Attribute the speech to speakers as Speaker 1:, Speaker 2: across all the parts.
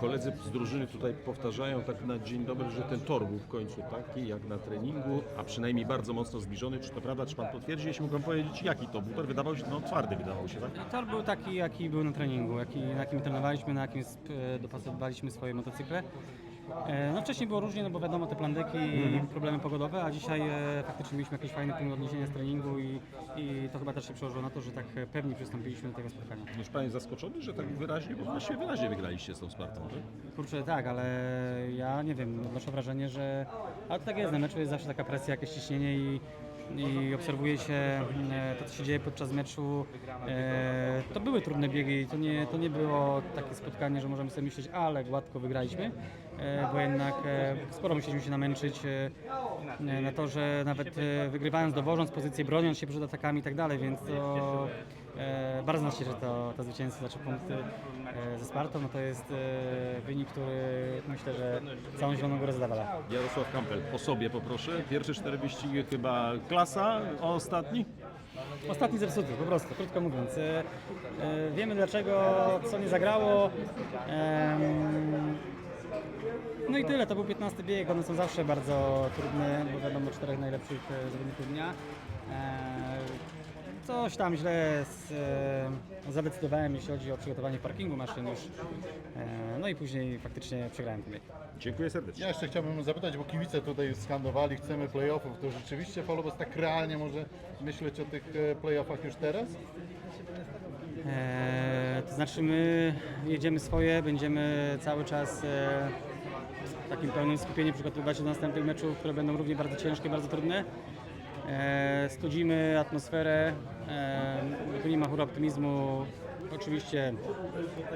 Speaker 1: Koledzy z drużyny tutaj powtarzają tak na dzień dobry, że ten tor był w końcu taki jak na treningu, a przynajmniej bardzo mocno zbliżony. Czy to prawda, czy pan potwierdzi? Jeśli mógł powiedzieć, jaki to był tor? Wydawał się, no twardy wydawał się, tak?
Speaker 2: Tor był taki, jaki był na treningu, jaki, na jakim trenowaliśmy, na jakim e, dopasowywaliśmy swoje motocykle. E, No wcześniej było różnie, no bo wiadomo te plandyki i problemy pogodowe, a dzisiaj e, faktycznie mieliśmy jakiś fajny punkt odniesienia z treningu i, i to chyba też się przełożyło na to, że tak pewnie przystąpiliśmy do tego spotkania.
Speaker 1: Już pan jest zaskoczony, że tak wyraźnie, bo właściwie wyraźnie wygraliście z tą Spartą, tak?
Speaker 2: Kurczę, tak, ale ja nie wiem, odnoszę wrażenie, że... Ale to tak jest, na meczu jest zawsze taka presja, jakieś ciśnienie i, i obserwuje się e, to, co się dzieje podczas meczu. E, To były trudne biegi, to nie, to nie było takie spotkanie, że możemy sobie myśleć, ale gładko wygraliśmy, e, bo jednak e, sporo musieliśmy się namęczyć e, na to, że nawet wygrywając, dowożąc pozycję, broniąc się przed atakami i tak dalej, więc to bardzo nas cieszy to, to zwycięstwo za trzy punkty ze Spartą, no to jest wynik, który myślę, że całą Zieloną Górę zadawala.
Speaker 1: Jarosław Kampel, po sobie poproszę. Pierwsze cztery wyścigi chyba klasa, a ostatni?
Speaker 2: Ostatni zepsuty, po prostu, krótko mówiąc. E, e, wiemy dlaczego, co nie zagrało. No i tyle, to był 15 bieg, one są zawsze bardzo trudne, bo wiadomo czterech najlepszych e, zawodników dnia. E, Coś tam źle z, e, zadecydowałem, jeśli chodzi o przygotowanie parkingu maszyn już. E, no i później faktycznie przegrałem ten bieg.
Speaker 1: Dziękuję serdecznie.
Speaker 3: Ja jeszcze chciałbym zapytać, bo kibice tutaj skandowali, chcemy playoffów, to rzeczywiście Polobos tak realnie może myśleć o tych e, playoffach już teraz?
Speaker 2: Eee, to znaczy my jedziemy swoje, będziemy cały czas e, w takim pełnym skupieniu przygotowywać się do następnych meczów, które będą równie bardzo ciężkie, bardzo trudne. E, studzimy atmosferę, e, nie ma chóru optymizmu. Oczywiście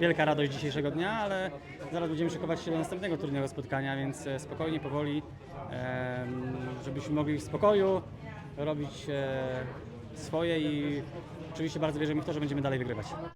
Speaker 2: wielka radość dzisiejszego dnia, ale zaraz będziemy szykować się do następnego turniejowego spotkania, więc e, spokojnie, powoli, e, żebyśmy mogli w spokoju robić e, swoje i oczywiście bardzo wierzymy w to, że będziemy dalej wygrywać.